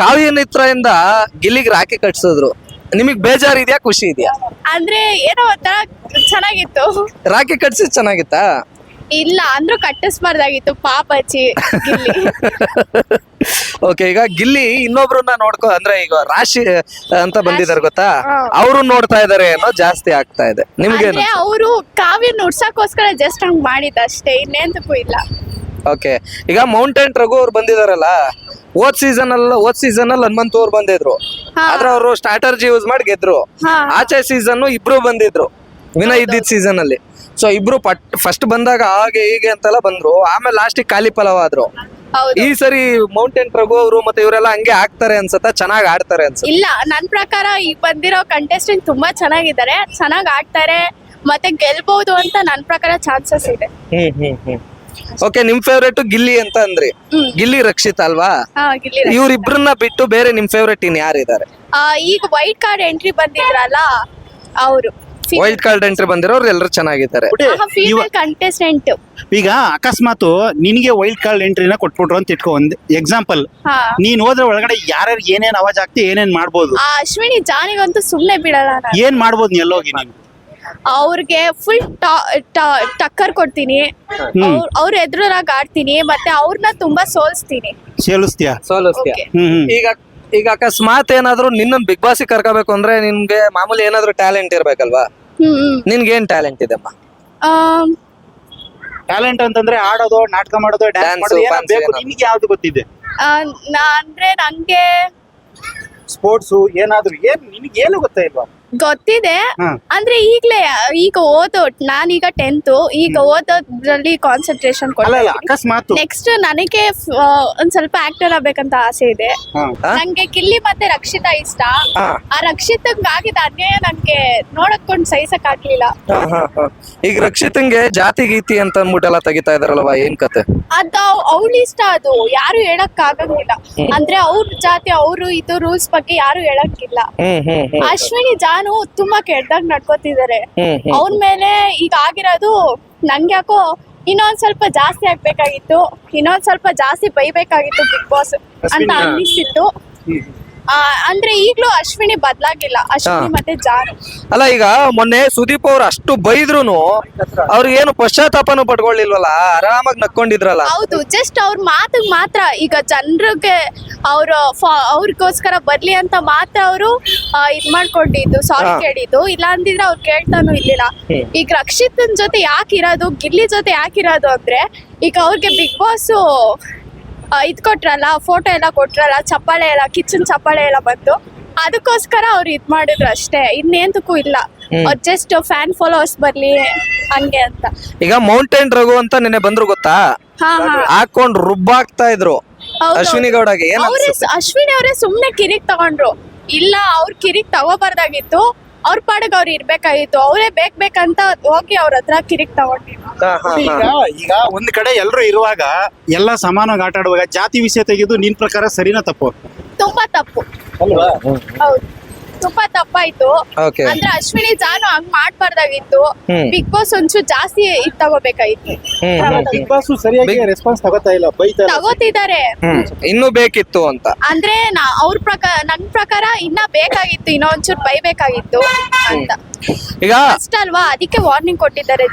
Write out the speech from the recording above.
ಕಾವ್ಯ ಮಿತ್ರದಿಂದ ಗಿಲ್ಲಿಗೆ ರಾಖಿ ಕಟ್ಸಿದ್ರು. ನಿಮಗ್ ಬೇಜಾರ್ ಇದೆಯಾ ಖುಷಿ ಇದೆಯಾ ಅಂದ್ರೆ ಏನೋ ಒಂಥರ ಚೆನ್ನಾಗಿತ್ತು. ರಾಖಿ ಕಟ್ಸಿ ಚೆನ್ನಾಗಿತ್ತಾ? ಇಲ್ಲ ಅಂದ್ರೂ ಕಟ್ಟಿಸ್ಬಾರ್ದಾಗಿತ್ತು ಪಾಪಚ್ಚಿ ಗಿಲ್ಲಿ. ಓಕೆ ಈಗ ಗಿಲ್ಲಿ ಇನ್ನೊಬ್ರನ್ನ ನೋಡ್ಕೊ ಅಂದ್ರೆ ಈಗ ರಾಶಿ ಅಂತ ಬಂದಿದ್ದಾರೆ ಗೊತ್ತಾ. ಅವರು ನೋಡ್ತಾ ಇದಾರೆ ಅನ್ನೋ ಜಾಸ್ತಿ ಆಗ್ತಾ ಇದೆ. ನಿಮ್ಗೆ ಅಂದ್ರೆ ಅವರು ಕಾವ್ಯ ನುಡ್ಸಕ್ಕೋಸ್ಕರ ಜಸ್ಟ್ ಹಂಗ್ ಮಾಡಿದ್ದಷ್ಟೇ ಅಷ್ಟೇ ಇನ್ನೇಂತಕ್ಕೂ ಇಲ್ಲ. ಓಕೆ ಈಗ ಮೌಂಟೇನ್ ರಘು ಅವ್ರು ಬಂದಿದಾರಲ್ಲ ಓದ್ ಸೀಸನ್ ಅಲ್ಲ ಓದ್ ಸೀಸನ್ ಅಲ್ಲಿ ಹನುಮಂತ್ ಅವ್ರು ಬಂದಿದ್ರು. ಆದ್ರೆ ಅವರು ಸ್ಟ್ರಾಟರ್ಜಿ ಯೂಸ್ ಮಾಡಿ ಗೆದ್ರು. ಆಚೆ ಸೀಸನ್ ಇಬ್ರು ಬಂದಿದ್ರು. ವಿನ ಇದ್ದಿದ್ ಸೀಸನ್ ಅಲ್ಲಿ. ಸೊ ಇಬ್ರು ಪಟ್ ಫಸ್ಟ್ ಬಂದಾಗ ಹಾಗೆ ಹೀಗೆ ಅಂತೆಲ್ಲ ಬಂದ್ರು. ಆಮೇಲೆ ಲಾಸ್ಟ್ ಖಾಲಿ ಪಲಾವ್ ಆದ್ರು. ಈ ಸರಿ ಮೌಂಟೇನ್ ಪ್ರಭು ಅವರು ಮತ್ತೆ ಇವರೆಲ್ಲ ಹಂಗೆ ಆಗ್ತಾರೆ ಅನ್ಸತ್ತ? ಚೆನ್ನಾಗ್ ಆಡ್ತಾರೆ ಅನ್ಸುತ್ತೆ? ಇಲ್ಲ ನನ್ ಪ್ರಕಾರ ಈಗ ಬಂದಿರೋ ಕಂಟೆಸ್ಟೆಂಟ್ ತುಂಬಾ ಚೆನ್ನಾಗಿದ್ದಾರೆ. ಚೆನ್ನಾಗ್ ಆಡ್ತಾರೆ. ಮತ್ತೆ ಗೆಲ್ಬಹುದು ಅಂತ ನನ್ ಪ್ರಕಾರ ಚಾನ್ಸಸ್ ಇದೆ. ಹ್ಮ್ ಹ್ಮ್ ಹ್ಮ್. ಓಕೆ ನಿಮ್ ಫೇವ್ರೇಟ್ ಗಿಲ್ಲಿ ಅಂತ ಅಂದ್ರಿ? ಗಿಲ್ಲಿ ರಕ್ಷಿತ್ ಅಲ್ವಾ? ಹಾ ಗಿಲ್ಲಿ ಇವ್ರಿಬ್ರನ್ನ ಬಿಟ್ಟು ಬೇರೆ ನಿಮ್ ಫೇವ್ರೇಟ್ ಇನ್ ಯಾರಿದ್ದಾರೆ? ಆ, ಈಗ ವೈಟ್ ಕಾರ್ಡ್ ಎಂಟ್ರಿ ಬಂದಿದ್ರಲ್ಲ ಅವರು. ವೈಲ್ಡ್ ಕಾರ್ಡ್ ಎಂಟ್ರಿ ಬಂದಿರೋರು ಎಲ್ಲರೂ ಚೆನ್ನಾಗಿದ್ದಾರೆ. ಫೀಮೇಲ್ ಕಂಟೆಸ್ಟೆಂಟ್ ಈಗ ಅಕಸ್ಮಾತ್ ನಿನಗೆ ವೈಲ್ಡ್ ಕಾರ್ಡ್ ಎಂಟ್ರಿನ ಕೊಟ್ಬಿಟ್ರು ಅಂತ ಇಟ್ಕೋ ಒಂದ್ ಎಕ್ಸಾಂಪಲ್ ಹಾ. ನೀನ್ ಹೋದ್ರೆ ಒಳಗಡೆ ಯಾರ್ಯಾರು ಏನೇನ್ ಅವಾಜ್ ಆಗ್ತಿ ಏನೇನ್ ಮಾಡ್ಬೋದು? ಆ ಅಶ್ವಿನಿ ಜಾನಿಗಂತೂ ಸುಮ್ನೆ ಬಿಡಲ್ಲ ನಾನು. ಏನ್ ಮಾಡ್ಬೋದು ನೀ ಎಲ್ಲೋಗಿ ನೀನು? ಅವ್ರಿಗೆ ಫುಲ್ ಟಕ್ಕರ್ ಕೊಡ್ತೀನಿ. ಅವ್ರ ಎದುರಾಗ ಆಡ್ತೀನಿ ಮತ್ತೆ ಅವ್ರನ್ನ ತುಂಬಾ ಸೋಲ್ಸ್ತೀನಿ. ಸೋಲಿಸ್ತೀಯಾ? ಸೋಲಿಸ್ತೀಯ. ಈಗ ಈಗ ಅಕಸ್ಮಾತ್ ಏನಾದ್ರು ನಿನ್ನ ಬಿಗ್ ಬಾಸ್ ಕರ್ಕೋಬೇಕು ಅಂದ್ರೆ ನಿನ್ಗೆ ಮಾಮೂಲಿ ಏನಾದ್ರು ಟ್ಯಾಲೆಂಟ್ ಇರ್ಬೇಕಲ್ವಾ? ನಿನ್ಗೆ ಏನ್ ಟ್ಯಾಲೆಂಟ್ ಇದೆ ಟ್ಯಾಲೆಂಟ್ ಅಂತಂದ್ರೆ ಆಡೋದು ನಾಟಕ ಮಾಡೋದು ಡ್ಯಾನ್ಸ್ ಮಾಡೋದು ಏನೋ ಬೇಕು. ನಿಮ್ಗೆ ಯಾವ್ದು ಗೊತ್ತಿದೆ? ಆ, ನಾ- ಅಂದ್ರೆ ನಂಗೆ ಸ್ಪೋರ್ಟ್ಸ್ ಏನಾದ್ರು ಏನ್ ನಿನಗೆ ಏನು ಗೊತ್ತಾ ಇಲ್ವಾ? ಗೊತ್ತಿದೆ. ಹಾ. ಅಂದ್ರೆ ಈಗ್ಲೇ ಈಗ ಓದೋ ನಾನೀಗ ಟೆಂತ್ ಈಗ ಓದೋದ್ರಲ್ಲಿ ಕಾನ್ಸಂಟ್ರೇಷನ್ ಅಲ್ಲ ಅಲ್ಲ ಕೊಡ್ತೀನಿ ಅಕಸ್ಮಾತ್. ನೆಕ್ಸ್ಟ್ ನನಗೆ ಆ, ಒಂದ್ ಸ್ವಲ್ಪ ಆಕ್ಟರ್ ಆಗ್ಬೇಕಂತ ಆಸೆ ಇದೆ. ಹಾ. ನಂಗೆ ಕಿಲ್ಲಿ ಮತ್ತೆ ರಕ್ಷಿತಾ ಇಷ್ಟ. ಹಾ. ಆ ರಕ್ಷಿತಂಗ್ ಆಗಿದ ಅನ್ಯಾಯ ನನ್ಗೆ ನೋಡಕ್ಕೊಂಡ್ ಸಹಿಸಕ್ ಆಗ್ಲಿಲ್ಲ. ಈಗ ರಕ್ಷಿತಂಗೆ ಜಾತಿ ಗೀತಿ ಅಂತ ಅಂದ್ಬಿಟ್ಟೆಲ್ಲ ತೆಗಿತಾ ಇದಾರಲ್ವಾ ಏನ್ ಕತೆ? ಅದು ಅವಳ ಇಷ್ಟ ಅದು. ಯಾರು ಹೇಳಕ್ ಆಗಂಗಿಲ್ಲ. ಅಂದ್ರೆ ಅವ್ರ ಜಾತಿ ಅವರು ಇದು ರೂಲ್ಸ್ ಬಗ್ಗೆ ಯಾರು ಹೇಳಕ್ ಇಲ್ಲ ಅಶ್ವಿನಿ ಹ್ಮ್. ಅಶ್ವಿನಿ ಜಾನು ತುಂಬಾ ಕೆಟ್ಟದಾಗ ನಡ್ಕೋತಿದ್ದಾರೆ. ಅವ್ರ ಮೇಲೆ ಈಗ ಆಗಿರೋದು ನಂಗೆ ಯಾಕೋ ಇನ್ನೊಂದ್ ಸ್ವಲ್ಪ ಜಾಸ್ತಿ ಆಗ್ಬೇಕಾಗಿತ್ತು ಇನ್ನೊಂದ್ ಸ್ವಲ್ಪ ಜಾಸ್ತಿ ಬೈಬೇಕಾಗಿತ್ತು ಬಿಗ್ ಬಾಸ್ ಅಂತ ಅನ್ನಿಸಿತ್ತು ಆ, ಅಂದ್ರೆ ಈಗ್ಲೂ ಅಶ್ವಿನಿ ಬದ್ಲಾಗಿಲ್ಲ ಅಶ್ವಿನಿ ಮತ್ತೆ ಜಾನು. ಅಲ್ಲ ಈಗ ಮೊನ್ನೆ ಸುದೀಪ್ ಅವ್ರು ಅಷ್ಟು ಬೈದ್ರುನು ಅವ್ರಿಗೇನು ಪಶ್ಚಾತ್ತಾಪನು ಪಡ್ಕೊಳ್ಳಿಲ್ವಲ್ಲ ಆರಾಮಾಗಿ ನಕ್ಕೊಂಡಿದ್ರಲ್ಲ? ಹೌದು ಜಸ್ಟ್ ಅವ್ರ ಮಾತಿಗೆ ಮಾತ್ರ ಈಗ ಜನರಿಗೆ ಅವ್ರ ಅವ್ರಿಗೋಸ್ಕರ ಬರ್ಲಿ ಅಂತ ಮಾತ್ರ ಅವರು ಇದ್ ಮಾಡ್ಕೊಂಡಿದ್ದು ಸಾರಿ ಕೇಳಿದ್ದು. ಇಲ್ಲ ಅಂದಿದ್ರೆ ಅವ್ರು ಕೇಳ್ತಾನು ಇರ್ಲಿಲ್ಲ. ಈಗ ರಕ್ಷಿತನ್ ಜೊತೆ ಯಾಕೆ ಇರೋದು ಗಿಲ್ಲಿ ಜೊತೆ ಯಾಕೆ ಇರೋದು ಅಂದ್ರೆ ಈಗ ಅವ್ರಿಗೆ ಬಿಗ್ ಬಾಸ್ ಇದ್ ಕೊಟ್ರಲ್ಲ ಫೋಟೋ ಎಲ್ಲ ಕೊಟ್ರಲ್ಲ ಚಪ್ಪಾಳೆ ಎಲ್ಲ ಕಿಚನ್ ಚಪ್ಪಾಳೆ ಎಲ್ಲ ಬಂತು ಅದಕ್ಕೋಸ್ಕರ ಅವ್ರು ಇದ್ ಮಾಡಿದ್ರು ಅಷ್ಟೇ. ಇನ್ನೇಂತಕ್ಕೂ ಇಲ್ಲ. ಅವ್ರು ಜಸ್ಟ್ ಫ್ಯಾನ್ ಫಾಲೋವರ್ಸ್ ಬರ್ಲಿ ಹಂಗೆ ಅಂತ. ಈಗ ಮೌಂಟೇನ್ ರಘು ಅಂತ ನಿನ್ನೆ ಬಂದ್ರು ಗೊತ್ತಾ? ಹಾಕೊಂಡ್ ರುಬ್ಬಾಕ್ತಾ ಇದ್ರು. ಅಶ್ವಿನಿ ಗೌಡಗೆ ಏನ್ ಅವ್ರೇ ಅನ್ಸುತ್ತೆ? ಅಶ್ವಿನಿ ಅವರೇ ಸುಮ್ನೆ ಕಿರಿಕ್ ತಗೊಂಡ್ರು. ಇಲ್ಲ ಅವ್ರ ಕಿರಿಕ್ ತಗೋಬಾರ್ದಾಗಿತ್ತು. ಅವ್ರ ಪಾಡಿಗೆ ಅವ್ರು ಇರ್ಬೇಕಾಗಿತ್ತು. ಅವರೇ ಬೇಕ್ ಬೇಕಂತ ಹೋಗಿ ಅವ್ರ ಹತ್ರ ಕಿರಿಕ್ ತಗೊಂಡಿದ್ರು. ಹಾ, ಹಾ, ಈಗ ಹಾ. ಈಗ ಒಂದ್ ಕಡೆ ಎಲ್ರು ಇರುವಾಗ ಎಲ್ಲ ಸಮಾನವಾಗಿ ಆಟ ಆಡುವಾಗ ಜಾತಿ ವಿಷಯ ತೆಗೆದು ನಿನ್ ಪ್ರಕಾರ ಸರಿನಾ ತಪ್ಪು? ತುಂಬಾ ತಪ್ಪು. ಅಲ್ವಾ? ಹೌದು. ತುಂಬಾ ತಪ್ಪಾಯ್ತು. Okay. ಅಂದ್ರೆ ಅಶ್ವಿನಿ ಜಾನು ಹಂಗ್ ಮಾಡ್ಬಾರ್ದಾಗಿತ್ತು. ಹ್ಮ್. ಬಿಗ್ ಬಾಸ್ ಒಂಚೂರು ಜಾಸ್ತಿ ಇದ್ ತಗೋಬೇಕಾಗಿತ್ತು. ಹ್ಮ್, ಹ್ಮ್, ಬಿಗ್ ಬಾಸ್ ಸರಿಯಾಗಿ ರೆಸ್ಪಾನ್ಸ್ ತಗೋತಾ ಇಲ್ಲ ಬೈತಾ ಇಲ್ಲ. ತಗೋತಿದ್ದಾರೆ. ಹ್ಮ್ ಇನ್ನೂ ಬೇಕಿತ್ತು ಅಂತ. ಅಂದ್ರೆ ನಾ ಅವ್ರ ಪ್ರಕಾರ ನನ್ ಪ್ರಕಾರ ಇನ್ನ ಬೇಕಾಗಿತ್ತು ಇನ್ನೊಂಚೂರು ಬೈಬೇಕಾಗಿತ್ತು ಅಂತ. ಈಗ ಅಷ್ಟಲ್ವಾ? ಅದಕ್ಕೆ ವಾರ್ನಿಂಗ್ ಕೊಟ್ಟಿದ್ದಾರೆ